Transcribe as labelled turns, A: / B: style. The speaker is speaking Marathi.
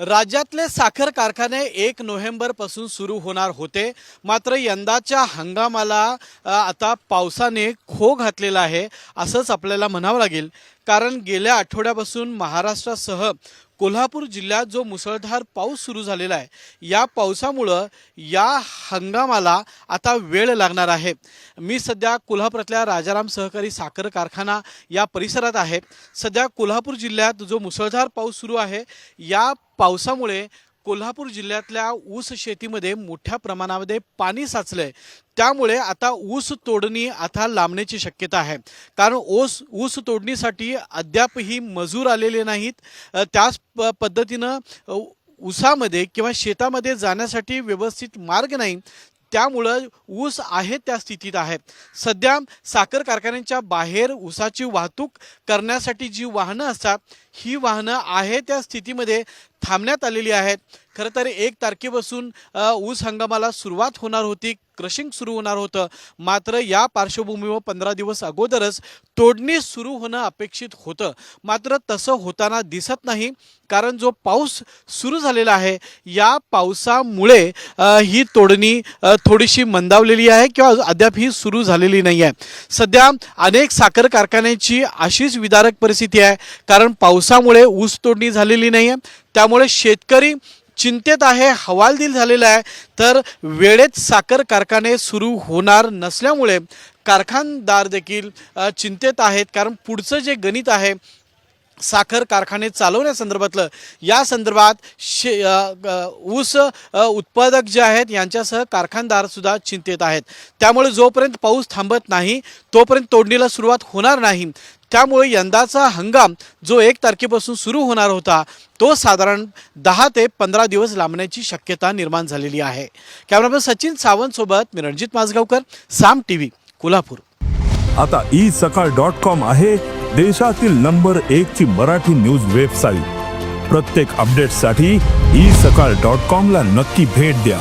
A: राज्यातले साखर कारखाने एक नोव्हेंबरपासून सुरू होणार होते. मात्र यंदाच्या हंगामाला आता पावसाने खो घातलेला आहे असंच आपल्याला म्हणावं लागेल. कारण गेल्या आठवड्यापासून महाराष्ट्रासह कोल्हापूर जिल्ह्यात जो मुसळधार पाऊस सुरू झालेला आहे या पावसामुळं या हंगामाला आता वेळ लागणार आहे. मी सध्या कोल्हापुरातल्या राजाराम सहकारी साखर कारखाना या परिसरात आहे. सध्या कोल्हापूर जिल्ह्यात जो मुसळधार पाऊस सुरू आहे या पावसामुळे कोल्हापूर जिल्ह्यातल्या ऊस शेतीमध्ये मोठ्या प्रमाणामध्ये पाणी साचलंय. त्यामुळे आता ऊस तोडणी आता लांबण्याची शक्यता आहे. कारण ऊस ऊस तोडणीसाठी अद्यापही मजूर आलेले नाहीत. त्याच प पद्धतीनं ऊसामध्ये किंवा शेतामध्ये जाण्यासाठी व्यवस्थित मार्ग नाही. त्यामुळं ऊस आहे त्या स्थितीत आहे. सध्या साखर कारखान्यांच्या बाहेर ऊसाची वाहतूक करण्यासाठी जी वाहनं असतात ही वाहनं आहे त्या स्थितीमध्ये थांबण्यात आलेली आहेत. खरं तर एक तारखेपासून ऊस हंगामाला सुरुवात होणार होती क्रशिंग सुरू होणार होतं. मात्र या पार्श्वभूमीवर पंधरा दिवस अगोदरच तोडणी सुरू होणं अपेक्षित होतं. मात्र तसं होताना दिसत नाही कारण जो पाऊस सुरू झालेला आहे या पावसामुळे ही तोडणी थोडीशी मंदावलेली आहे किंवा अद्याप ही सुरू झालेली नाही आहे. सध्या अनेक साखर कारखान्यांची अशीच विदारक परिस्थिती आहे कारण पावसामुळे ऊस तोडणी झालेली नाही आहे त्यामुळे शेतकरी चिंतेत आहे हवालदिल झालेला आहे. तर वेळेत साखर कारखाने सुरू होणार नसल्यामुळे कारखानदार देखील चिंतेत आहेत. कारण पुढचं जे गणित आहे साखर कारखाने चालवण्यासंदर्भातलं या संदर्भात शे ऊस उत्पादक जे आहेत यांच्यासह कारखानदारसुद्धा चिंतेत आहेत. त्यामुळे जोपर्यंत पाऊस थांबत नाही तोपर्यंत तोडणीला सुरुवात होणार नाही. त्यामुळे यंदाचा हंगाम जो एक तारखेपासून सुरू होणार होता तो साधारण दहा ते पंधरा दिवस लांबण्याची शक्यता निर्माण झालेली आहे. कॅमेरामॅन सचिन सावंत सोबत मी रणजित माझगावकर साम टी व्ही कोल्हापूर.
B: आता ई सकाळ डॉट कॉम आहे देशातील नंबर एक ची मराठी न्यूज वेबसाईट. प्रत्येक अपडेटसाठी ई सकाळ डॉट कॉम ला नक्की भेट द्या.